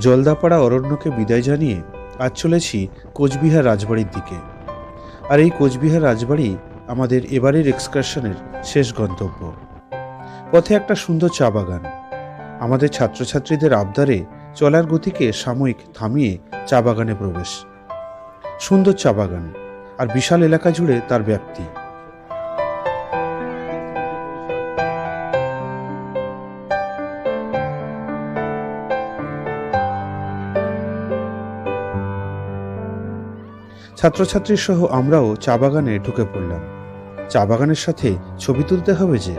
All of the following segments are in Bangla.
জলদাপাড়া অরণ্যকে বিদায় জানিয়ে আজ চলেছি কোচবিহার রাজবাড়ির দিকে। আর এই কোচবিহার রাজবাড়ি আমাদের এবারের এক্সকারশনের শেষ গন্তব্য। পথে একটা সুন্দর চা বাগান। আমাদের ছাত্রছাত্রীদের আবদারে চলার গতিকে সাময়িক থামিয়ে চা বাগানে প্রবেশ। সুন্দর চা বাগান, আর বিশাল এলাকা জুড়ে তার ব্যাপ্তি। ছাত্রছাত্রী সহ আমরাও চা বাগানে ঢুকে পড়লাম। চা বাগানের সাথে ছবি তুলতে হবে যে।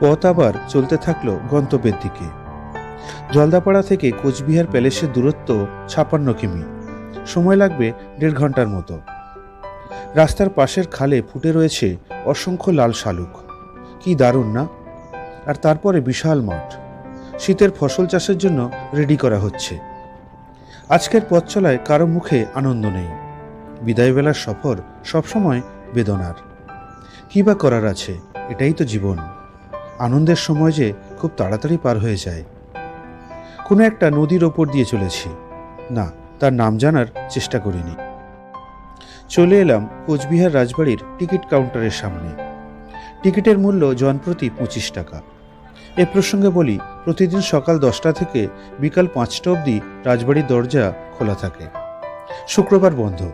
পথ আবার চলতে থাকল গন্তব্যের দিকে। জলদাপাড়া থেকে কোচবিহার প্যালেসের দূরত্ব ছাপান্ন কিমি। সময় লাগবে দেড় ঘণ্টার মতো। রাস্তার পাশের খালে ফুটে রয়েছে অসংখ্য লাল শালুক। কি দারুণ না? আর তারপরে বিশাল মাঠ। শীতের ফসল চাষের জন্য রেডি করা হচ্ছে। আজকের পথ চলায় কারও মুখে আনন্দ নেই। বিদায়বেলার সফর সবসময় বেদনার। কী বা করার আছে, এটাই তো জীবন। আনন্দের সময় যে খুব তাড়াতাড়ি পার হয়ে যায়। কোনো একটা নদীর ওপর দিয়ে চলেছি। না, তার নাম জানার চেষ্টা করিনি। চলে এলাম কোচবিহার রাজবাড়ির টিকিট কাউন্টারের সামনে। টিকিটের মূল্য জনপ্রতি পঁচিশ টাকা। এ প্রসঙ্গে বলি, প্রতিদিন সকাল দশটা থেকে বিকাল পাঁচটা অবধি রাজবাড়ির দরজা খোলা থাকে। শুক্রবার বন্ধ।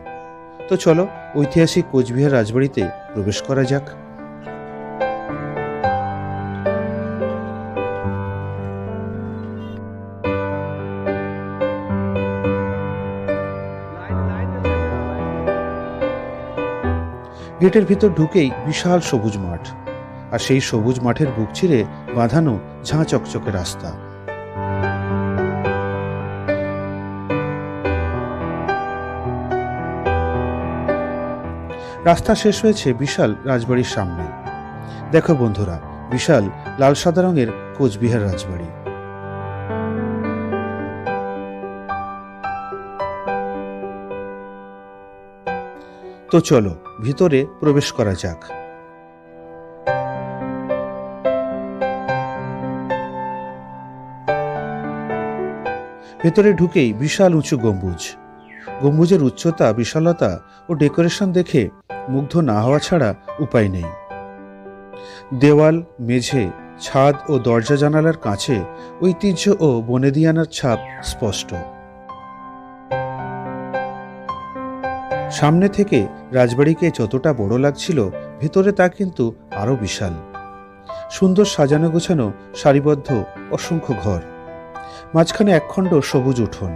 তো চলো ঐতিহাসিক কোচবিহার রাজবাড়িতে প্রবেশ করা যাক। গেটের ভিতর ঢুকেই বিশাল সবুজ মাঠ। আর সেই সবুজ মাঠের বুক চিরে বাঁধানো ঝাঁ চকচকে রাস্তা। রাস্তা শেষ হয়েছে বিশাল রাজবাড়ির সামনে। দেখো বন্ধুরা, বিশাল লাল সাদা রঙের কোচবিহার রাজবাড়ি। তো চলো, ভিতরে প্রবেশ করা যাক। ভেতরে ঢুকেই বিশাল উঁচু গম্বুজ। গম্বুজের উচ্চতা, বিশালতা ও ডেকোরেশন দেখে মুগ্ধ না হওয়া ছাড়া উপায় নেই। দেওয়াল, মেঝে, ছাদ ও দরজা জানালার কাছে ঐতিহ্য ও বনেদিয়ানার ছাপ স্পষ্ট। সামনে থেকে রাজবাড়িকে যতটা বড় লাগছিল, ভেতরে তা কিন্তু আরও বিশাল। সুন্দর সাজানো গোছানো সারিবদ্ধ অসংখ্য ঘর। মাঝখানে একখণ্ড সবুজ উঠোন।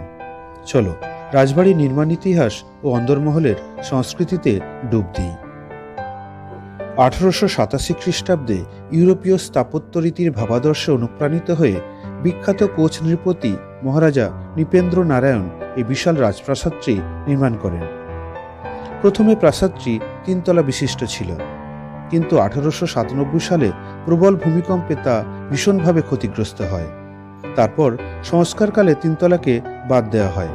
চলো, রাজবাড়ির নির্মাণ ইতিহাস ও অন্দরমহলের সংস্কৃতিতে ডুব দিই। আঠারোশো সাতাশি খ্রিস্টাব্দে ইউরোপীয় স্থাপত্য রীতির ভাবাদর্শে অনুপ্রাণিত হয়ে বিখ্যাত কোচ নৃপতি মহারাজা নৃপেন্দ্র নারায়ণ এই বিশাল রাজপ্রাসাদটি নির্মাণ করেন। প্রথমে প্রাসাদটি তিনতলা বিশিষ্ট ছিল, কিন্তু আঠারোশো সাতানব্বই সালে প্রবল ভূমিকম্পে তা ভীষণভাবে ক্ষতিগ্রস্ত হয়। তারপর সংস্কারকালে তিনতলাকে বাদ দেওয়া হয়।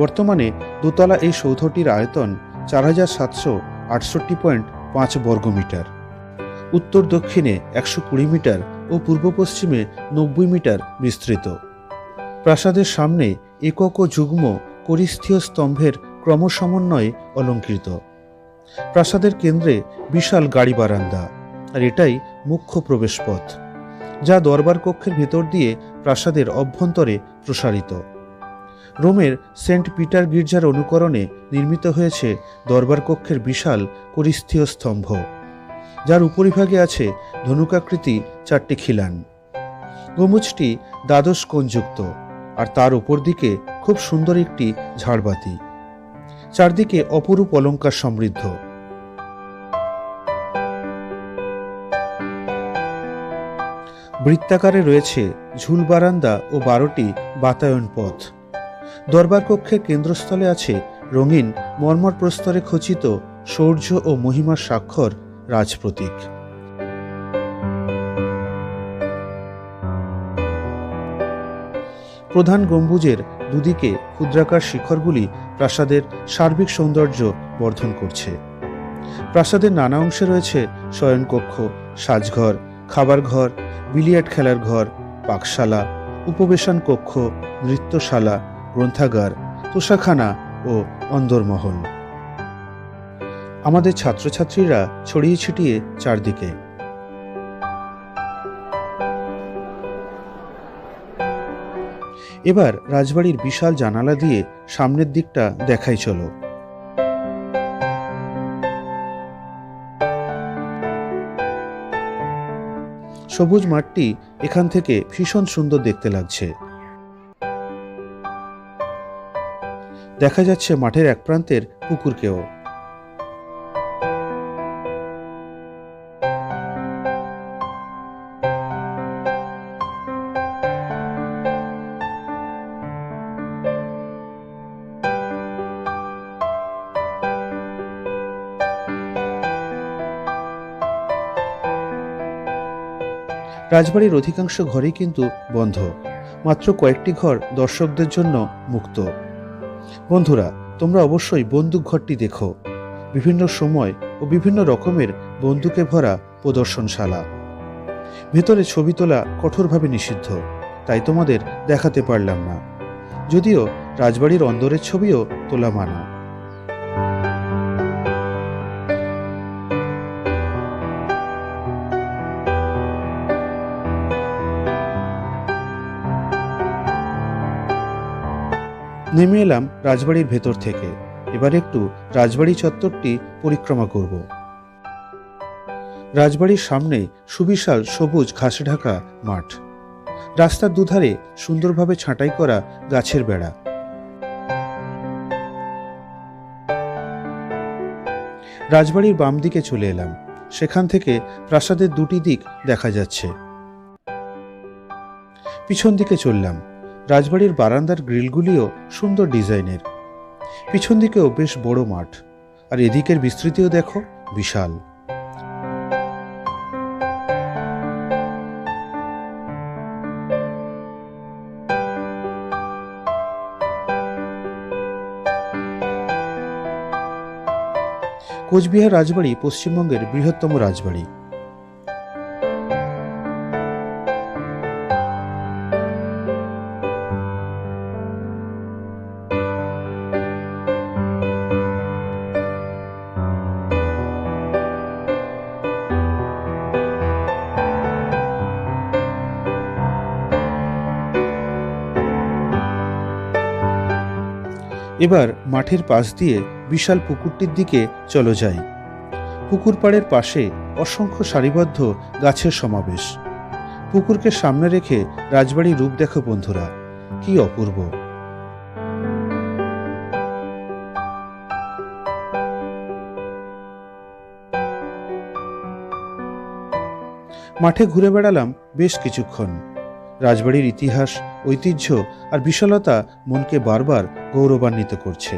বর্তমানে দোতলা এই সৌধটির আয়তন চার হাজার সাতশো আটষট্টি পয়েন্ট পাঁচ বর্গমিটার উত্তর দক্ষিণে একশো কুড়ি মিটার ও পূর্ব পশ্চিমে নব্বই মিটার বিস্তৃত। প্রাসাদের সামনে একক ও যুগ্ম করিস্থীয় স্তম্ভের ক্রমসমন্বয়ে অলঙ্কৃত। প্রাসাদের কেন্দ্রে বিশাল গাড়ি বারান্দা, আর এটাই মুখ্য প্রবেশপথ, যা দরবার কক্ষের ভেতর দিয়ে প্রাসাদের অভ্যন্তরে প্রসারিত। রোমের সেন্ট পিটার গির্জার অনুকরণে নির্মিত হয়েছে দরবার কক্ষের বিশাল করিস্থীয় স্তম্ভ, যার উপরিভাগে আছে ধনুকাকৃতি চারটি খিলান। গম্বুজটি দ্বাদশ কোণযুক্ত, আর তার উপর দিকে খুব সুন্দর একটি ঝাড়বাতি। চারদিকে অপরূপ অলঙ্কার সমৃদ্ধ। বৃত্তাকারে রয়েছে ঝুল বারান্দা ও বারোটি বাতায়ন পথ। দরবার কক্ষের কেন্দ্রস্থলে আছে রঙিন, মর্মর প্রস্তরে খচিত শৌর্য ও মহিমার স্বাক্ষর রাজপ্রতীক। প্রধান গম্বুজের দুদিকে ক্ষুদ্রাকার শিখরগুলি প্রাসাদের সার্বিক সৌন্দর্য বর্ধন করছে। প্রাসাদের নানা অংশে রয়েছে শয়নকক্ষ, সাজঘর, খাবার ঘর, বিলিয়ার্ড খেলার ঘর, পাকশালা উপবেশন কক্ষ নৃত্যশালা, গ্রন্থাগার, তোষাখানা ও অন্দরমহল। আমাদের ছাত্রছাত্রীরা ছড়িয়ে ছিটিয়ে চারদিকে এবার রাজবাড়ির বিশাল জানালা দিয়ে সামনের দিকটা দেখাই চলো। সবুজ মাঠটি এখান থেকে ভীষণ সুন্দর দেখতে লাগছে। দেখা যাচ্ছে মাঠের এক প্রান্তের পুকুরকেও। রাজবাড়ির অধিকাংশ ঘরই কিন্তু বন্ধ। মাত্র কয়েকটি ঘর দর্শকদের জন্য মুক্ত। বন্ধুরা, তোমরা অবশ্যই বন্দুক ঘরটি দেখো। বিভিন্ন সময় ও বিভিন্ন রকমের বন্দুকে ভরা প্রদর্শনশালা। ভেতরে ছবি তোলা কঠোরভাবে নিষিদ্ধ, তাই তোমাদের দেখাতে পারলাম না। যদিও রাজবাড়ির অন্দরের ছবিও তোলা মানা। নেমে এলাম রাজবাড়ির ভেতর থেকে। এবার একটু রাজবাড়ি চত্বরটি পরিক্রমা করব। রাজবাড়ির সামনে সুবিশাল সবুজ ঘাসে ঢাকা মাঠ। রাস্তার দুধারে সুন্দরভাবে ছাঁটাই করা গাছের বেড়া। রাজবাড়ির বাম দিকে চলে এলাম। সেখান থেকে প্রাসাদের দুটি দিক দেখা যাচ্ছে। পিছন দিকে চললাম। রাজবাড়ির বারান্দার গ্রিলগুলিও সুন্দর ডিজাইনের। পিছন দিকেও বেশ বড় মাঠ, আর এদিকের বিস্তৃতিও দেখো বিশাল। কোচবিহার রাজবাড়ি পশ্চিমবঙ্গের বৃহত্তম রাজবাড়ি। এবার মাঠের পাশ দিয়ে বিশাল পুকুরটির দিকে চলো যাই। পুকুর পাড়ের পাশে অসংখ্য সারিবদ্ধ গাছের সমাবেশ। পুকুরকে সামনে রেখে রাজবাড়ির রূপ দেখো বন্ধুরা, কি অপূর্ব। মাঠে ঘুরে বেড়ালাম বেশ কিছুক্ষণ। রাজবাড়ির ইতিহাস ঐতিহ্য আর বিশালতা মনকে বারবার গৌরবান্বিত করছে।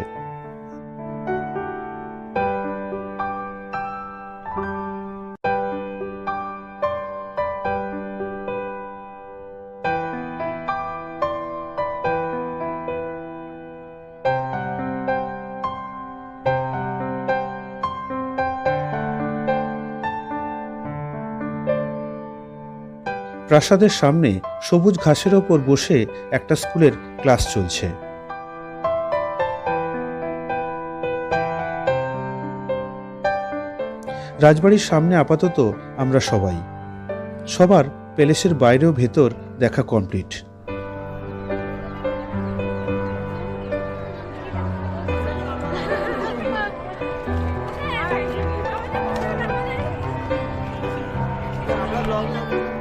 প্রাসাদের সামনে সবুজ ঘাসের ওপর বসে একটা স্কুলের ক্লাস চলছে। রাজবাড়ির সামনে আপাতত আমরা সবাই। সবার প্যালেসের বাইরেও ভেতর দেখা কমপ্লিট। তুলতে গেছি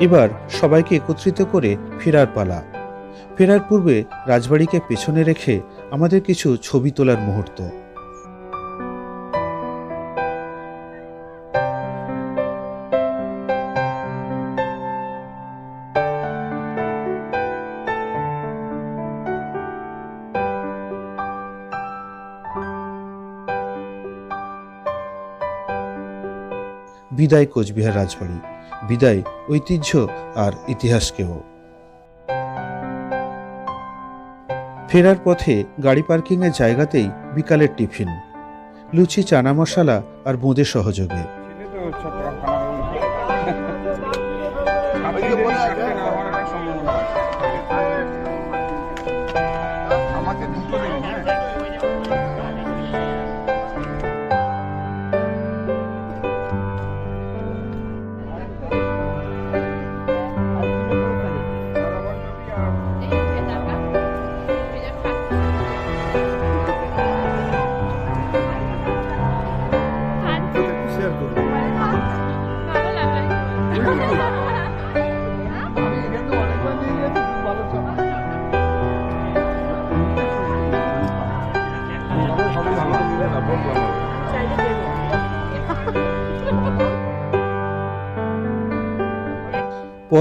এবার সবাইকে একত্রিত করে ফেরার পালা। ফেরার পূর্বে রাজবাড়িকে পেছনে রেখে আমাদের কিছু ছবি তোলার মুহূর্ত। বিদায় কোচবিহার রাজবাড়ি। বিদায় ঐতিহ্য আর ইতিহাসকেও। ফেরার পথে গাড়ি পার্কিংয়ের জায়গাতেই বিকালের টিফিন। লুচি চানা মশলা আর বোঁদে সহযোগে।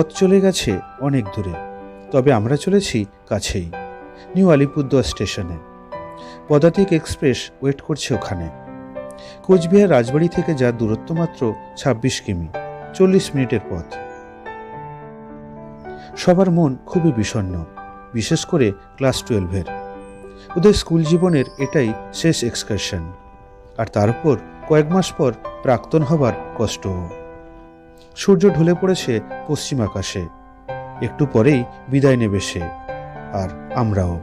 পথ চলে গেছে অনেক দূরে। তবে আমরা চলেছি কাছেই, নিউ আলিপুরদুয়ার স্টেশনে। পদাতিক এক্সপ্রেস ওয়েট করছে ওখানে। কোচবিহার রাজবাড়ি থেকে যা দূরত্ব মাত্র ছাব্বিশ কিমি, চল্লিশ মিনিটের পথ। সবার মন খুবই বিষণ্ণ, বিশেষ করে ক্লাস টুয়েলভের। ওদের স্কুল জীবনের এটাই শেষ এক্সকারশন। আর তার উপর কয়েক মাস পর প্রাক্তন হবার কষ্টও। সূর্য ঢলে পড়েছে পশ্চিম আকাশে। একটু পরেই বিদায় নেবে সে আর আমরাও।